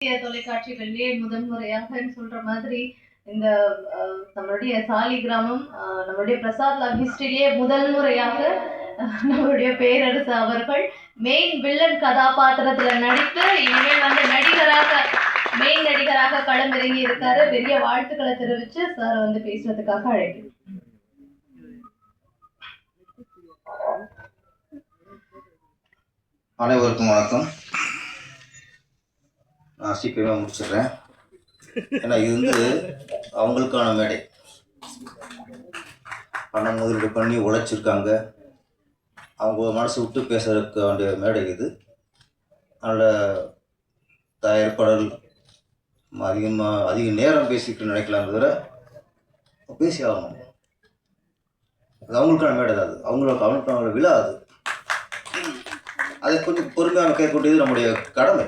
இந்திய தொலைக்காட்சிகளிலே முதன்முறையாக சொல்ற மாதிரி இந்த நம்மளுடைய சாலி கிராமம் நம்மளுடைய பிரசாத் லவ் ஹிஸ்டரியிலேயே முதல் முறையாக நம்மளுடைய பேரரசு அவர்கள் மெயின் வில்லன் கதாபாத்திரத்துல நடித்து இனிமேல் வந்து நடிகராக மெயின் நடிகராக களமிறங்கி இருக்காரு. பெரிய வாழ்த்துக்களை தெரிவிச்சு சார் வந்து பேசுறதுக்காக அழைக்கிறேன் அனைவருக்கும் வணக்கம். நான் சீக்கிரமாக முடிச்சிடுறேன். ஏன்னா இது வந்து அவங்களுக்கான மேடை பணம் முதலீடு பண்ணி உழைச்சிருக்காங்க. அவங்க மனசு விட்டு பேசுறதுக்கு வேண்டிய மேடை இது. அதனால் தயாரிப்பாளர்கள் அதிகமாக அதிக நேரம் பேசிக்கிட்டு நினைக்கலாம் தவிர பேசி ஆகணும். அது அவங்களுக்கான மேடை அது. அவங்களுக்கு அவங்களுக்கான விழா அது அதை கொஞ்சம் பொறுமையாக கேட்கக்கூடியது நம்முடைய கடமை.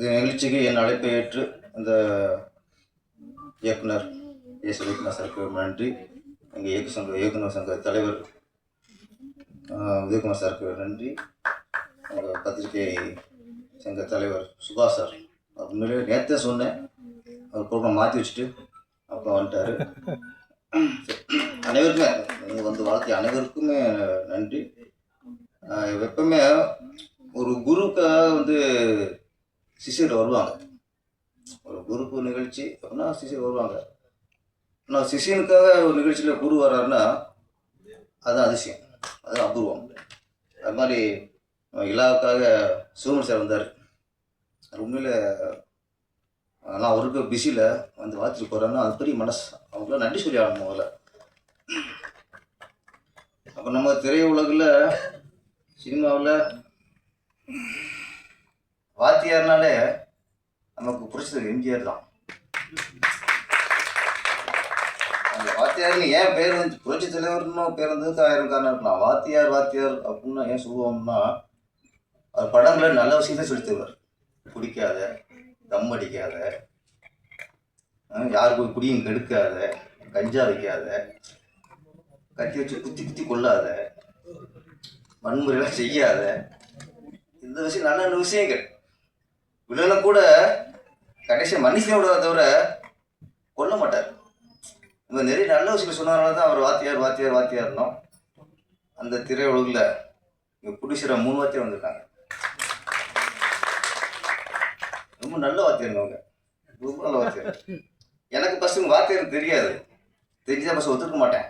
இந்த நிகழ்ச்சிக்கு என் அழைப்பை ஏற்று அந்த இயக்குனர் எஸ் விக்னா சாருக்கு நன்றி. எங்கள் இயக்கு சங்க இயக்குனர் சங்க தலைவர் உதயகுமார் சாருக்கு நன்றி. எங்கள் பத்திரிகை சங்க தலைவர் சுபாஷ் சார். அவர் நேற்றே சொன்னேன். அவர் ப்ரோக்ராம் மாற்றி வச்சுட்டு அப்புறம் வந்துட்டார். அனைவருக்குமே நீங்கள் வந்து வாழ்க்கை அனைவருக்குமே நன்றி. எப்பவுமே ஒரு குருக்காக வந்து சிஷியர் வருவாங்க. ஒரு குருக்கு நிகழ்ச்சி அப்படின்னா சிஷியர் வருவாங்க. ஆனால் சிஷியனுக்காக ஒரு நிகழ்ச்சியில் குரு வர்றாருன்னா அதுதான் அதிசயம். அதுதான் அபூர்வம். அது மாதிரி இலாவுக்காக சிவமணி சார் வந்தார். உண்மையில் நான் அவருக்கு பிஸியில் வந்து வாழ்த்துட்டு போகிறேன்னா அது பெரிய மனசு. அவங்கள நன்றி சொல்லி ஆகணும் முதல்ல. அப்போ நம்ம திரையுலகில் சினிமாவில் வாத்தியார்னாலே நமக்கு பிடிச்சது எம்ஜிஆர் தான். அந்த வாத்தியார்னு ஏன் பேர் வந்து புரட்சி தலைவர்னு பேர் வந்ததுக்கு ஆயிரம் காரணம் இருக்கலாம் வாத்தியார் வாத்தியார் அப்படின்னு ஏன் சொல்லுவோம்னா அவர் படங்களை நல்ல விஷயத்தை சொல்லி தருவார் குடிக்காத தம் அடிக்காத யாருக்கு குடியும் கெடுக்காத கஞ்சா வைக்காத கத்தி வச்சு குத்தி குத்தி கொள்ளாத வன்முறையெல்லாம் செய்யாத இந்த விஷயம் நல்ல நல்ல விஷயங்கள். வில்லனை கூட கடைசியாக மனுஷன் விடுறத தவிர கொல்ல மாட்டார். இந்த நிறைய நல்ல விஷயம் சொன்னதுனால தான் அவர் வாத்தியார் வாத்தியார் வாத்தியார்னோம் அந்த திரையுலகில் இங்கே புடிசிற மூணு வாத்தியார் வந்திருக்காங்க. ரொம்ப நல்ல வாத்தியாருங்க அவங்க ரொம்ப நல்ல வாத்தியார். எனக்கு ஃபஸ்ட்டு வாத்தியார் தெரியாது. தெரிஞ்சா பஸ் ஒத்துக்க மாட்டேன்.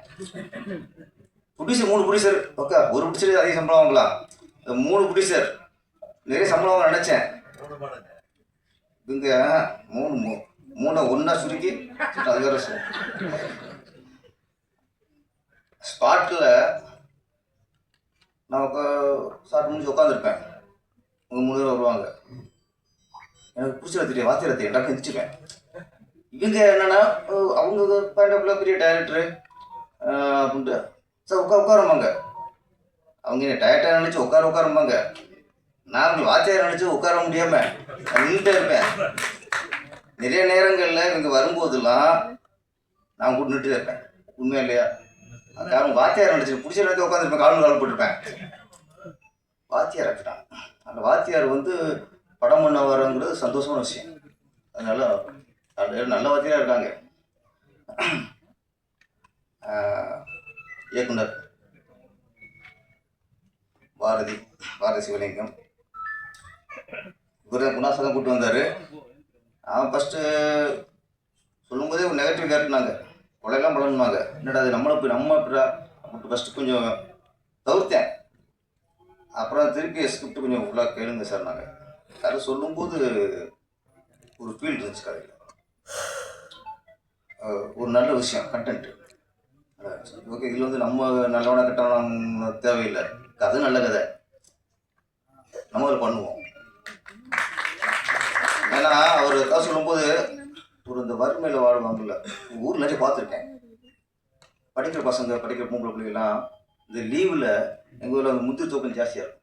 ப்ரொடியூசர் மூணு ப்ரொடியூசர் ஓகே ஒரு ப்ரொடியூசர் அதிக சம்பளம் வாங்கலாம். மூணு ப்ரொடியூசர் நிறைய சம்பளம் நினச்சேன். இவங்க மூணு மூ- மூணை ஒன்றா சுருக்கி அது ஸ்பாட்டில் நான் உட்கா ஸ்டார்ட் முடிஞ்சு உட்காந்துருப்பேன் உங்கள் மூணு பேர் வருவாங்க. எனக்கு பிடிச்ச தெரியும் வாத்தியார தெரியும் டக்கு எந்திரிச்சுப்பேன் இவங்க என்னன்னா அவங்க பேண்டப்பில் பெரிய டைரக்டரு அப்படின்ட்டு. சார் உட்கார உட்காரம்பாங்க. அவங்க என்ன டயர்டாக நினச்சி உட்கார உட்காரம்பாங்க. நான் வாத்தியார் நினச்சி உட்கார முடியாமல் நின்றுட்டே இருப்பேன். நிறைய நேரங்களில் இவங்க வரும்போதெல்லாம் நான் கூட நின்றுட்டே இருப்பேன். உண்மையா இல்லையா? அந்த காரணம் வாத்தியார் நினச்சி பிடிச்ச நேரத்தை உட்காந்துருப்பேன் காலம் காலம் போட்டிருப்பேன். வாத்தியார் ஆக்கிட்டான் அந்த வாத்தியார் வந்து படம் பண்ண வரங்கிறது சந்தோஷமான விஷயம். அதனால நல்ல நல்ல வாத்தியாராக இருக்காங்க. இயக்குனர். பாரதி பாரதி சிவலிங்கம். இவர் குணாசகம் கூட்டு வந்தார். அவன் ஃபஸ்ட்டு சொல்லும்போதே ஒரு நெகட்டிவ் கேட்டுனாங்க கொலையெல்லாம் பண்ணணுமாங்க என்னடா அது நம்மளை போய் நம்ம அப்படா அப்படின்ட்டு ஃபஸ்ட்டு கொஞ்சம் தவிர்த்தேன். அப்புறம் திருப்பி ஸ்கிரிப்ட் கொஞ்சம் ஃபுல்லாக கேளுங்க சார் நாங்கள் கதை சொல்லும்போது ஒரு ஃபீல் இருந்துச்சு கதையில் ஒரு நல்ல விஷயம் கண்டென்ட்டு ஓகே இதில் வந்து நம்ம நல்லவனா கெட்டவன தேவையில்லை. கதை நல்ல கதை. நம்ம அதை பண்ணுவோம். ஏன்னா அவர் கதை சொல்லும்போது ஒரு இந்த வறுமையில் வாழ்வாங்கல்ல. ஊரில் நிறைய பார்த்துருக்கேன். படிக்கிற பசங்க படிக்கிற பொம்பளை பிள்ளைங்கலாம் இந்த லீவில் எங்கள் ஊரில் அந்த முந்திரி தோக்கம் ஜாஸ்தியாக இருக்கும்.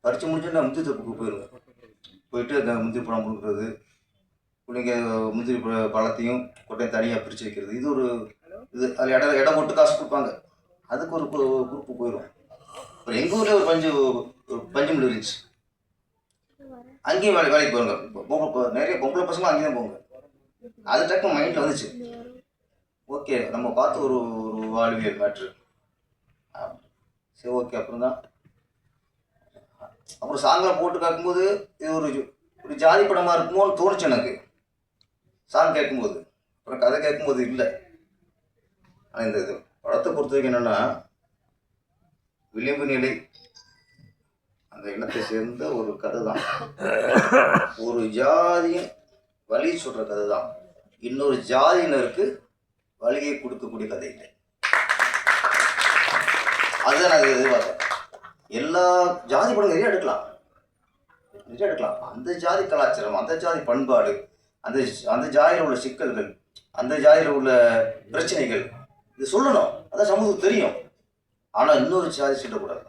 பறித்து நான் முந்திரி தோப்புக்கு போயிடுவேன் போயிட்டு அந்த முந்திரி பழம் கொடுக்குறது பிள்ளைங்க முந்திரி பழ- பழத்தையும் கொட்டையும் தனியாக பிரித்து வைக்கிறது. இது ஒரு இது அதில் இடம் இடம் போட்டு காசு கொடுப்பாங்க. அதுக்கு ஒரு குரூப்பு போயிடும் அப்புறம் எங்கள் ஊரில் ஒரு பஞ்சு ஒரு பஞ்சு மில் இருந்துச்சு. அங்கேயும் வேலை வேலைக்கு போங்க பொம்பளை நிறைய பொம்பளை பசங்களும் அங்கேயும் தான் போங்க அது டக்கு மைண்டில் வந்துச்சு. ஓகே நம்ம பார்த்து ஒரு ஒரு வாழ்வியல் மேட்ரு சரி ஓகே அப்புறம் தான் அப்புறம் சாங்கில் போட்டு கேட்கும்போது இது ஒரு ஒரு ஜாதி படமாக இருக்குமோன்னு தோணுச்சு எனக்கு. சாங் கேட்கும்போது. அப்புறம் கதை கேட்கும்போது இல்லை. ஆனால் இந்த இது படத்தை பொறுத்த வரைக்கும் என்னென்னா விளிம்பு நிலை அந்த இனத்தை சேர்ந்த ஒரு கதை தான் ஒரு ஜாதியின் வழி சொல்கிற கதை தான் இன்னொரு ஜாதியினருக்கு வழியை கொடுக்கக்கூடிய கதை இல்லை அதுதான் நான் எதிர்பார்த்தேன் எல்லா ஜாதி படம் நிறைய எடுக்கலாம். நிறைய எடுக்கலாம். அந்த ஜாதி கலாச்சாரம் அந்த ஜாதி பண்பாடு அந்த அந்த ஜாதியில் உள்ள சிக்கல்கள் அந்த ஜாதியில் உள்ள பிரச்சனைகள் இது சொல்லணும். அதான் சமூகத்துக்கு தெரியும். ஆனால் இன்னொரு ஜாதி சொல்லக்கூடாது.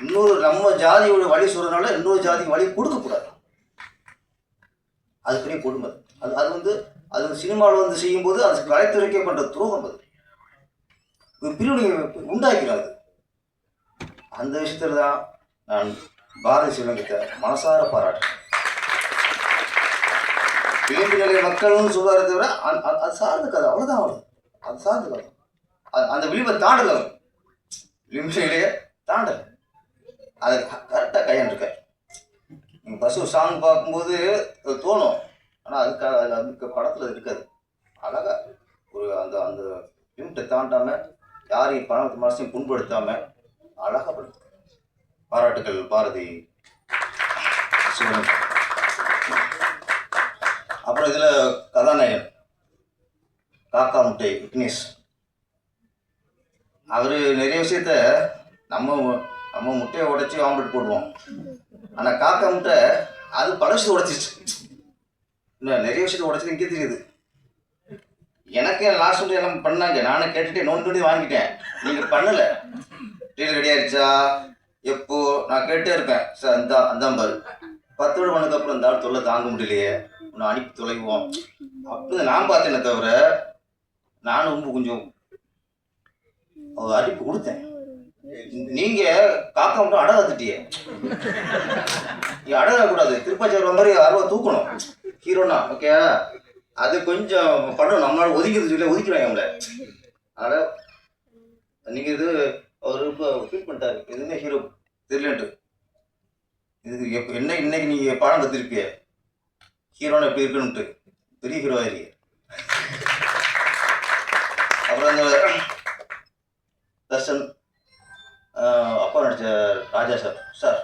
இன்னொரு நம்ம ஜாதியோட வழி சொல்றதுனால இன்னொரு ஜாதிக்கு வழி கொடுக்கக்கூடாது அது பெரிய கொடுமை. அது அது வந்து அது வந்து சினிமாவில் வந்து செய்யும்போது அது கலைத்துறைக்கே பண்ணுற துரோகம் அது. ஒரு பிரிவினை உண்டாக்கிறாது அந்த விஷயத்தில் தான் நான் பாரதி சிவலிங்கத்தை மனசார பாராட்டுறேன். விளிம்பு நிலை மக்களும் சுகாதாரத்தை விட அது- அது சார்ந்த கதை. அவ்வளோதான் அவ்வளோ அது சார்ந்த கதை. அந்த விளிம்பை தாண்டலை விளிம்பு நிலையை தாண்டலை. அதை கரெக்டாக கையாண்டிருக்கார் நீங்கள் பசு சாங் பார்க்கும்போது தோணும். ஆனால் அதுக்காக அதில் அதுக்கு படத்தில் இருக்காது. அழகாக ஒரு அந்த அந்த லிமிட்டை தாண்டாமல் யாரையும் பணத்து மனசையும் புண்படுத்தாமல் அழகாக படுத்து பாராட்டுக்கள் பாரதி. அப்புறம் இதில் கதாநாயகன். காக்கா முட்டை விக்னேஷ். அவர் நிறைய விஷயத்த நம்ம நம்ம முட்டையை உடைச்சி ஆம்லெட் போடுவோம். ஆனால் காக்கா முட்டை அது பழசு உடைச்சிச்சு இல்லை நிறைய விஷயத்தை உடைச்சது இங்கே தெரியுது. எனக்கே லாஸ்ட் வந்து எல்லாம் பண்ணாங்க. நானும் கேட்டுட்டு நோன் பண்ணி வாங்கிட்டேன். நீங்கள் பண்ணலை. டீல் ரெடி ஆயிடுச்சா எப்போ? நான் கேட்டே இருப்பேன். சார் அந்த அந்த பாரு. பத்து விட பண்ணதுக்கு அப்புறம் இந்த ஆள் தொல்லை தாங்க முடியலையே. உன்னை அனுப்பி தொலைவோம். அப்படின்னு நான் பார்த்தேனே தவிர நானும் ரொம்ப கொஞ்சம் ஒரு அடிப்பு கொடுத்தேன். நீங்க காக்கா மட்டும் அடக திட்டியே நீ அடக கூடாது திருப்பாச்சார் மாதிரி அருவா தூக்கணும். ஹீரோனா ஓகே அது கொஞ்சம் பண்ணணும் நம்மளால ஒதுக்கிறது சொல்லி ஒதுக்கிறாங்க அவங்கள அதனால நீங்க இது அவர் இப்போ ஃபீல் பண்ணிட்டாரு. எதுவுமே ஹீரோ தெரியலன்ட்டு இது எப்போ என்ன இன்னைக்கு நீங்க பாடம் கத்திருப்பிய ஹீரோனா எப்படி இருக்கணும்ட்டு? பெரிய ஹீரோ ஆயிருக்கீங்க. அப்புறம் அந்த தர்ஷன் அப்பா நடித்த ராஜா சார் சார்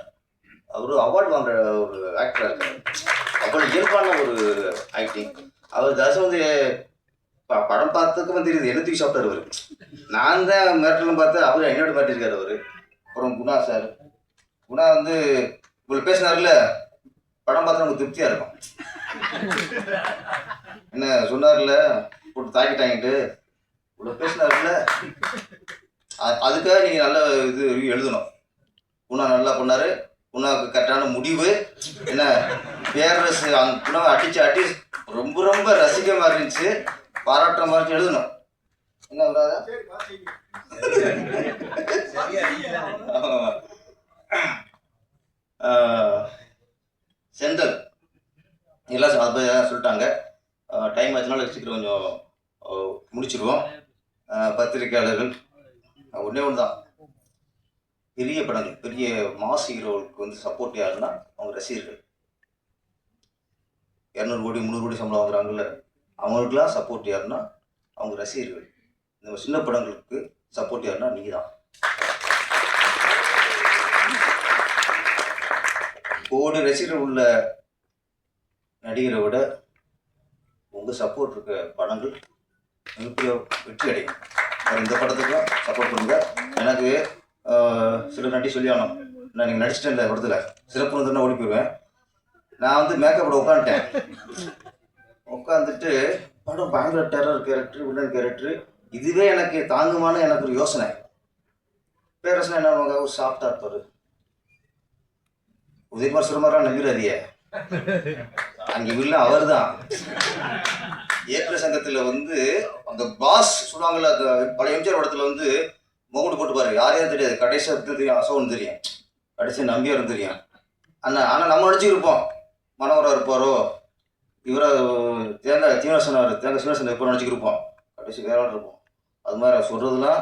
அவர் அவார்டு வாங்குற ஒரு ஆக்டராக இருக்கார் அவ்வளோ இயல்பான ஒரு ஆக்டிங் அவர் தர்ஷன் வந்து ப- படம் பார்த்ததுக்கு தெரியுது என்ன தூக்கி சாப்பிட்டாரு அவர். நான் தான் மிரட்டலும் பார்த்து அவர் என்னோட மிரட்டிருக்காரு அவர். அப்புறம் குணா சார். குணா வந்து இவ்வளோ பேசினார்ல படம் பார்த்தா நமக்கு திருப்தியாக இருக்கும். என்ன சொன்னார்ல போட்டு தாக்கிட்டாங்கிட்டு இவ்வளோ பேசினார்ல அதுக்காக நீங்கள் நல்ல இது எழுதணும். குணா நல்லா பண்ணாரு. குணாவுக்கு கரெக்டான முடிவு. என்ன பேரரசு அந்த குணாவை அடிச்சு அடி ரொம்ப ரொம்ப ரசிக்க மாதிரி இருந்துச்சு. பாராட்டுற மாதிரி எழுதணும். என்ன வராதா? செந்தல். எல்லாம் அதை சொல்லிட்டாங்க. டைம் ஆச்சுனால சீக்கிரம் கொஞ்சம் முடிச்சிருவோம். பத்திரிகையாளர்கள். ஒன்றே ஒன்று தான் பெரிய படங்கள் பெரிய மாஸ் ஹீரோவுக்கு வந்து சப்போர்ட் யாருன்னா அவங்க ரசிகர்கள். இரநூறு கோடி முந்நூறு கோடி சம்பளம் வாங்குறாங்கல்ல. அவங்களுக்குலாம் சப்போர்ட் யாருன்னா அவங்க ரசிகர்கள். இந்த சின்ன படங்களுக்கு சப்போர்ட் யாருன்னா நீங்கள் தான் கோடி ரசிகர்கள் உள்ள நடிகரை விட உங்கள் சப்போர்ட் இருக்க படங்கள் மிகப்பெரிய வெற்றி அடையும் வேற இந்த படத்துக்கும் சப்போர்ட் பண்ணுங்கள் எனக்கு சில நடி சொல்லி ஆகணும் நான் நீங்கள் நடிச்சிட்டேன் இந்த படத்தில். சிறப்பு வந்து ஓடி போயிடுவேன். நான் வந்து மேக்கப்போட உட்காந்துட்டேன். உட்காந்துட்டு படம் பயங்கர டெரர் கேரக்டர் வில்லன் கேரக்டர் இதுவே எனக்கு தாங்குமான எனக்கு ஒரு யோசனை. பேரரசனா என்ன பண்ணுவாங்க? ஒரு சாஃப்டா இருப்பாரு. உதயகுமார் சிறுமாரா நம்பிடாதியே அங்கே வில்ல அவர் தான் ஏற்ற சங்கத்துல வந்து அந்த பாஸ் சொல்லுவாங்கல்ல அந்த பழைய எம்ஜிஆர் படத்துல வந்து முகட்டு போட்டு பாரு யாரையும் தெரியாது? கடைசியாக தெரியும் அசோகன் தெரியும். கடைசி நம்பியாரும் தெரியும். அண்ணா ஆனால் நம்ம நினச்சிக்கிருப்போம் மனோகரா இருப்பாரோ? இவரை தேங்காய் சீனிவாசனார் தேங்காய் சீனிவாசன் எப்போ நினச்சிக்கிருப்போம் கடைசி வேற இருப்போம். அது மாதிரி அவர் சொல்கிறதுலாம்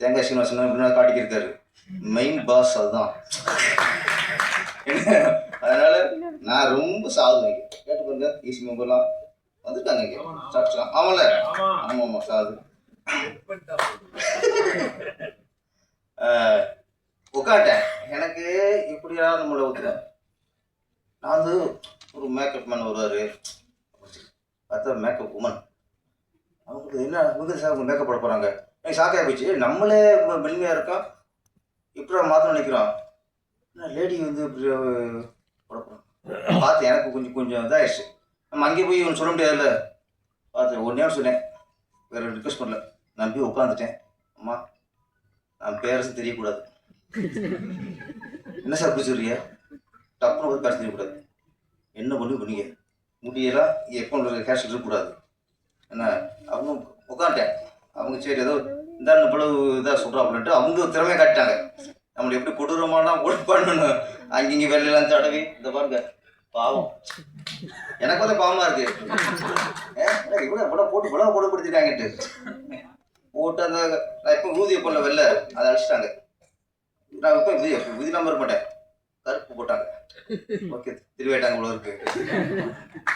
தேங்காய் சீனிவாசன் இப்படின்னா காட்டிக்கிருக்காரு. மெயின் பாஸ் அதுதான். அதனால நான் ரொம்ப சாதுவேன் கேட்டு பாருங்க ஈசி மெம்பர்லாம் வந்துட்டாங்க இங்கே. சாப்பிடலாம் ஆமாம்ல ஆமாம் ஆமாம் சாது உட்காட்டேன் எனக்கு எப்படியா நம்மளை ஊற்றுறேன் நான் வந்து ஒரு மேக்கப் மேன் வருவார். பார்த்தா மேக்கப் உமன் அவங்களுக்கு என்ன வந்து சார் அவங்க மேக்கப் போட போகிறாங்க எனக்கு ஷாக்காக போச்சு. நம்மளே மென்மையாக இருக்கோம் இப்படி மாற்ற நினைக்கிறோம் லேடி வந்து இப்படி போட போகிறோம் பார்த்து எனக்கு கொஞ்சம் கொஞ்சம் இதாகிடுச்சு நம்ம அங்கே போய் ஒன்று சொல்ல முடியாதுல்ல. பார்த்து ஒன்றே சொன்னேன். வேறு ரிக்வஸ்ட் பண்ணல. நம்பி உட்காந்துட்டேன் அம்மா நான் பேரரசு தெரியக்கூடாது. என்ன சார் இப்படி சொல்றீங்க? டப்புனு போய் பேச தெரியக்கூடாது. என்ன பண்ணி பண்ணீங்க? முடியலாம் எப்போ கேஷ் இருக்கக்கூடாது. என்ன? அவங்க உட்காந்துட்டேன் அவங்க சரி ஏதோ இந்த இவ்வளவு இதாக சொல்கிறாப்புலன்ட்டு அவங்க திறமையை காட்டிட்டாங்க. நம்மளை எப்படி கொடூரமான கூட பண்ணணும்? அங்கிங்க வெள்ளையெல்லாம் தடவி. இந்த பாருங்க. பாவம். எனக்கு வந்து பாவமா இருக்கு. இவ்வளவு என்ன போட்டு இவ்வளோ போட்டு இவ்வளோ போட்டு அந்த நான் இப்போ ஊதிய பொண்ணு வெளில அதை அழிச்சிட்டாங்க நான் இப்போ விதி விதி நம்பர் மாட்டேன் கருப்பு போட்டாங்க. ஓகே திருவேட்டாங்க இவ்வளோ இருக்கு.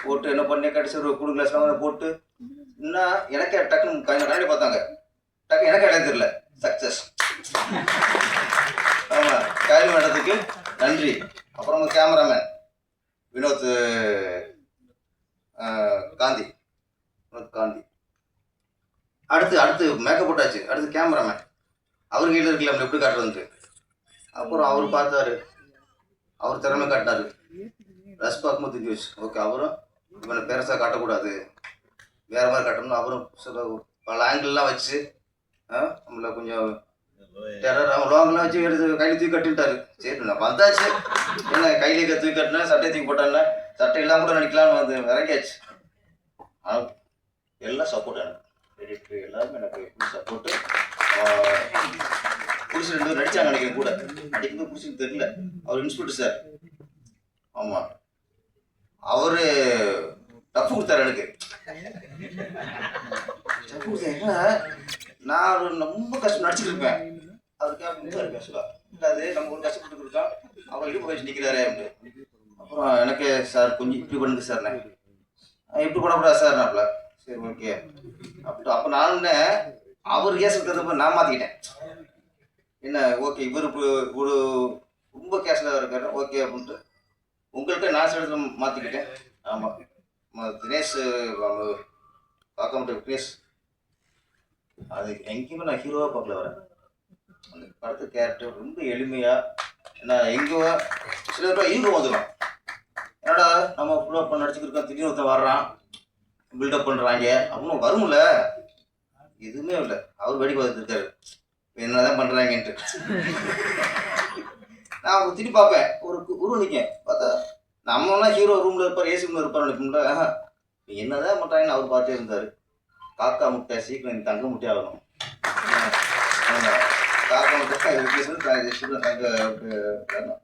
போட்டு என்ன பண்ணி கடைசி ஒரு குடு கிளாஸ் போட்டு என்ன எனக்கே டக்குன்னு கண்ணு கண்ணாடி பார்த்தாங்க. டக்கு எனக்கு இடம் தெரியல. சக்ஸஸ் ஆமாம் காயல் மேடத்துக்கு நன்றி. அப்புறம் கேமராமேன் மேக்கப் போட்டாச்சு. அடுத்து கேமராமேன் அவர் கையில் இருக்கல நம்ம எப்படி காட்டுறதுன்ட்டு அப்புறம் அவர் பார்த்தாரு. அவர் திறமை காட்டினாரு. ரஸ் பார்க்கும்போது தெரிஞ்சு வச்சு. ஓகே அவரும் இவனை பெருசாக காட்டக்கூடாது. வேற மாதிரி காட்டணும் அவரும் சில பல ஆங்கிள்லாம் வச்சு நம்மள கொஞ்சம் டெரர் அவன் லாங்கெல்லாம் வச்சு எடுத்து கையில் தூக்கி கட்டிட்டாரு. சரி நான் வந்தாச்சு. என்ன கையில தூக்கி கட்டினேன் சட்டை தூக்கி போட்டானே சட்டை இல்லாமல் கூட நடிக்கலாம்னு வந்து இறங்கியாச்சு ஆனால் எல்லாம் சப்போர்ட் எனக்கு எடிட்டர் எல்லாருமே எனக்கு ஃபுல் சப்போர்ட்டு புடிச்சு ரெண்டு பேரும் நடிச்சாங்க நினைக்கிறேன் கூட. நடிக்கும் புடிச்சுன்னு தெரியல. அவர் இன்ஸ்பெக்டர் சார் ஆமாம் அவரு டஃப் கொடுத்தாரு எனக்கு. டஃப் நான் ரொம்ப கஷ்டம் நடிச்சுட்டு இருப்பேன். அதுக்காக ரொம்ப கஷ்டம் இல்லை அது நம்ம ஒரு கஷ்டப்பட்டு இருக்கோம் அவர் இடுப்பு வச்சு நிற்கிறாரே அப்படின்னு. அப்புறம் எனக்கு சார் கொஞ்சம் இப்படி பண்ணுங்க சார் நான் இப்படி பண்ணக்கூடாது சார் நாப்ல சரி ஓகே அப்படி அப்போ நான் அவர் கேஸ் தகுந்த நான் மாற்றிக்கிட்டேன் என்ன ஓகே இவர் இப்போ ஒரு ரொம்ப கேஸில் இருக்காரு ஓகே அப்படின்ட்டு உங்கள்கிட்ட நான் சில மாற்றிக்கிட்டேன் ஆமாம் தினேஷ் பார்க்க மாட்டேன் தினேஷ். அது எங்கேயுமே நான் ஹீரோவாக பார்க்கல வரேன் அந்த படத்து கேரக்டர் ரொம்ப எளிமையாக நான் எங்கேயோ சில பேர் ஈகோ வந்துடும் என்னடா நம்ம ஃபுல்லாக பண்ண இருக்கோம் திடீர்னு ஒருத்தன் வர்றான். பில்டப் பண்ணுறாங்க அப்படின்னு வரும்ல எதுவுமே இல்லை அவர் வெடி பார்த்துருக்காரு என்னதான் பண்ணுறாங்கன்ட்டு நான் அவங்க திரும்பி பார்ப்பேன் ஒரு கு- உருவம் நிற்கேன் பார்த்தா நம்மனா ஹீரோ ரூமில் இருப்பார் ஏசி ரூமில் இருப்பார் நினைப்போம்ல என்னதான் பண்ணுறாங்கன்னு அவர் பார்த்தே இருந்தார் காக்கா முட்டை சீக்கிரம் நீ தங்க முட்டை ஆகணும் காக்கா முட்டை தங்க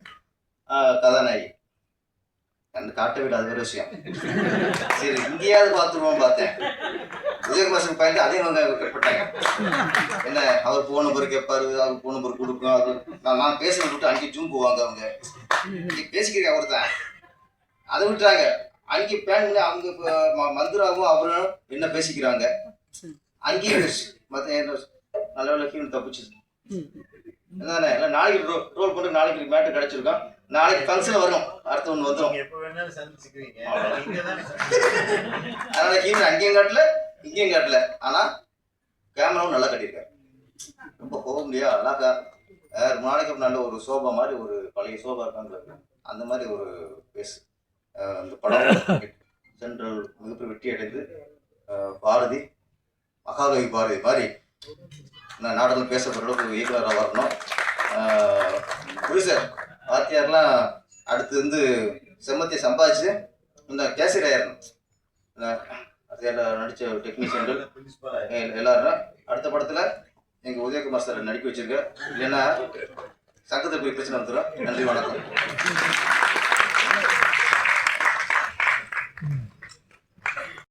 கதாநாயகி அந்த காட்ட வீடு அது வேற விஷயம். சரி இங்கேயாவது பார்த்துருவோம் பார்த்தேன். உதயகுமார் சிங் பையன் அதே அவங்க கட் பண்ணிட்டாங்க என்ன அவர் போன் நம்பர் கேட்பாரு அவர் போன் நம்பர் கொடுக்கும் அவர் நான் நான் பேசுறத விட்டு அங்கே ஜூம் போவாங்க அவங்க. இங்கே பேசிக்கிறேன் அவர் தான் அதை விட்டுறாங்க. அங்கே பிளான் அவங்க இப்போ மந்திராவும் அவரும் என்ன பேசிக்கிறாங்க? அங்கேயும் மற்ற நல்ல வேலை ஹீரோ தப்பிச்சு என்னதானே இல்லை நாளைக்கு ரோல் பண்ணி நாளைக்கு மேட்டு கிடச்சிருக்கோம் நாளைக்கு ஃபங்க்ஷன் வரும். அடுத்த ஒன்று வந்துடும் எப்ப வேணாலும் சந்திச்சுக்குவீங்க அதனால ஹீரோ அங்கேயும் காட்டல இங்கேயும் காட்டல. ஆனால் கேமராவும் நல்லா கட்டியிருக்காரு. ரொம்ப கோவம்லையா அழகா. நாளைக்கு நல்ல ஒரு சோபா மாதிரி ஒரு பழைய சோபா இருக்காங்க அந்த மாதிரி ஒரு பேஸ் அந்த படம் சென்ட்ரல் மிகப்பெரிய வெற்றி அடைந்து பாரதி மகாகவி பாரதி. மாதிரி நான் நாடகம் பேசப்படுற அளவுக்கு ஒரு இயக்குனராக வரணும் புரிசார் வாத்தியார்லாம் அடுத்து வந்து செம்மத்தியை சம்பாதிச்சு இந்த கேசரி ஆயிரணும் அதில் நடித்த டெக்னீஷியன்கள் எல்லாரும் அடுத்த படத்தில் எங்கள் உதயகுமார் சார் நடிக்க வச்சிருங்க இல்லைன்னா சங்கத்தில் போய் பிரச்சனை வந்துடும் நன்றி வணக்கம்.